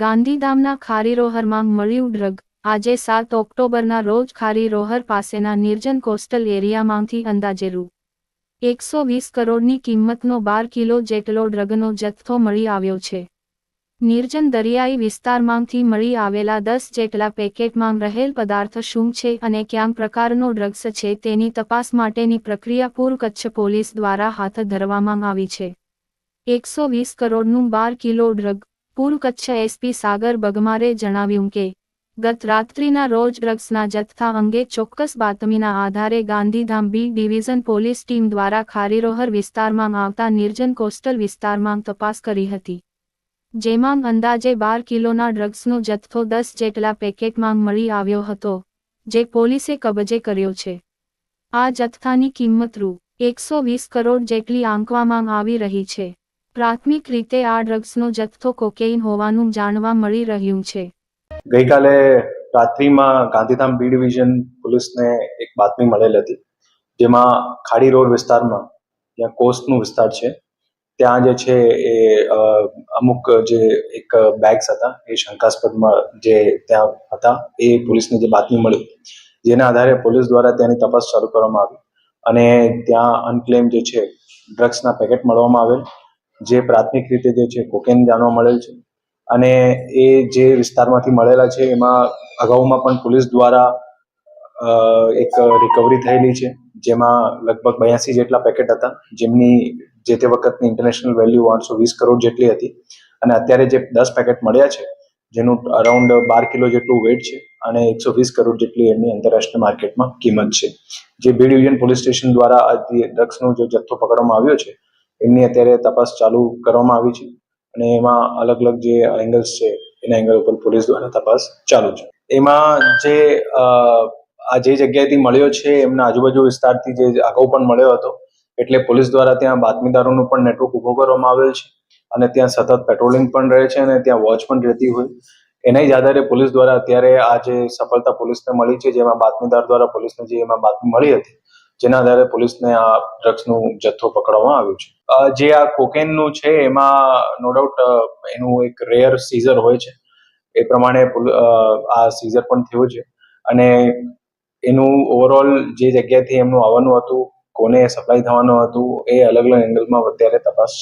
ગાંધીધામના ખારીરોહરમાં મળ્યું ડ્રગ. આજે સાત ઓક્ટોબરના રોજ ખારીરોહર પાસેના નિર્જન કોસ્ટલ એરિયામાંથી અંદાજે રૂ. એકસો વીસ કરોડની કિંમતનો બાર કિલો જેટલો ડ્રગનો જથ્થો મળી આવ્યો છે. નિર્જન દરિયાઈ વિસ્તારમાંથી મળી આવેલા દસ જેટલા પેકેટમાં રહેલ પદાર્થ શું છે અને ક્યાં પ્રકારનો ડ્રગ્સ છે તેની તપાસ માટેની પ્રક્રિયા પૂર્વ કચ્છ પોલીસ દ્વારા હાથ ધરવામાં આવી છે. એકસો વીસ કરોડનું બાર કિલો ડ્રગ. પૂર્વ કચ્છ એસપી સાગર બગમારે જણાવ્યું કે, ગત રાત્રિના રોજ ડ્રગ્સના જથ્થા અંગે ચોક્કસ બાતમીના આધારે Gandhidham B division police team દ્વારા ખારીરોહર વિસ્તારમાં આવતા નિર્જન કોસ્ટલ વિસ્તારમાં તપાસ કરી હતી. જેમાં અંદાજે બાર કિલોના ડ્રગ્સનો જથ્થો દસ જેટલા પેકેટમાં મળી આવ્યો હતો, જે પોલીસે કબજે કર્યો છે. આ જથ્થાની કિંમત રૂ. એકસો વીસ કરોડ જેટલી આંકવામાં આવી રહી છે. પ્રાથમિક રીતે આ ડ્રગ્સનો જથ્થો કોકેઇન હોવાનું જાણવા મળી રહ્યું છે. ગઈકાલે રાત્રિમાં ગાંધીધામ બી ડિવિઝન પોલીસને એક બાતમી મળેલ હતી, જેમાં ખાડી રોડ વિસ્તારમાં ત્યાં કોસ્ટનું વિસ્તાર છે, ત્યાં જે છે એ અમુક જે એક બેગ્સ હતા, એ શંકાસ્પદમાં જે ત્યાં હતા, એ પોલીસને જે બાતમી મળી, જેના આધારે પોલીસ દ્વારા ત્યાંની તપાસ શરૂ કરવામાં આવી, અને ત્યાં અનક્લેમ જે છે, ડ્રગ્સના પેકેટ મળવામાં આવેલ જે પ્રાથમિક રીતે જે છે, કોકેન જાણવા મળેલ છે. અને એ જે વિસ્તારમાંથી મળેલા છે, એમાં અગાઉમાં પણ પોલીસ દ્વારા એક રિકવરી થયેલી છે, જેમાં લગભગ બયાસી જેટલા પેકેટ હતા, જેમની જે તે વખતની ઇન્ટરનેશનલ વેલ્યુ આઠસો વીસ કરોડ જેટલી હતી. અને અત્યારે જે દસ પેકેટ મળ્યા છે, જેનું અરાઉન્ડ બાર કિલો જેટલું વેટ છે, અને એકસો વીસ કરોડ જેટલી એમની આંતરરાષ્ટ્રીય માર્કેટમાં કિંમત છે. જે બી ડિવિઝન પોલીસ સ્ટેશન દ્વારા ડ્રગ્સનો જે જથ્થો પકડવામાં આવ્યો છે એમની અત્યારે તપાસ ચાલુ કરવામાં આવી છે અને એમાં અલગ અલગ જે એંગલ્સ છે, એના એંગલ ઉપર પોલીસ દ્વારા તપાસ ચાલુ છે. એમાં જે આ જે જગ્યાએથી મળ્યો છે, એમના આજુબાજુ વિસ્તારથી જે અગાઉ પણ મળ્યો હતો, એટલે પોલીસ દ્વારા ત્યાં બાતમીદારોનું પણ નેટવર્ક ઊભો કરવામાં આવેલ છે અને ત્યાં સતત પેટ્રોલિંગ પણ રહે છે અને ત્યાં વોચ પણ રહેતી હોય. એના જ આધારે પોલીસ દ્વારા અત્યારે આ જે સફળતા પોલીસને મળી છે, જેમાં બાતમીદાર દ્વારા પોલીસને જે એમાં બાતમી મળી હતી, જેના આધારે પોલીસને આ ડ્રગ્સનું જથ્થો પકડવામાં આવ્યો છે. જે આ કોકેનનું છે, એમાં નો ડાઉટ એનું એક રેયર સીઝર હોય છે. એ પ્રમાણે આ સીઝર પણ થયો છે. અને એનું ઓવરઓલ જે જગ્યાથી એમનું આવવાનું હતું, કોને સપ્લાય થવાનું હતું, એ અલગ અલગ એંગલમાં અત્યારે તપાસ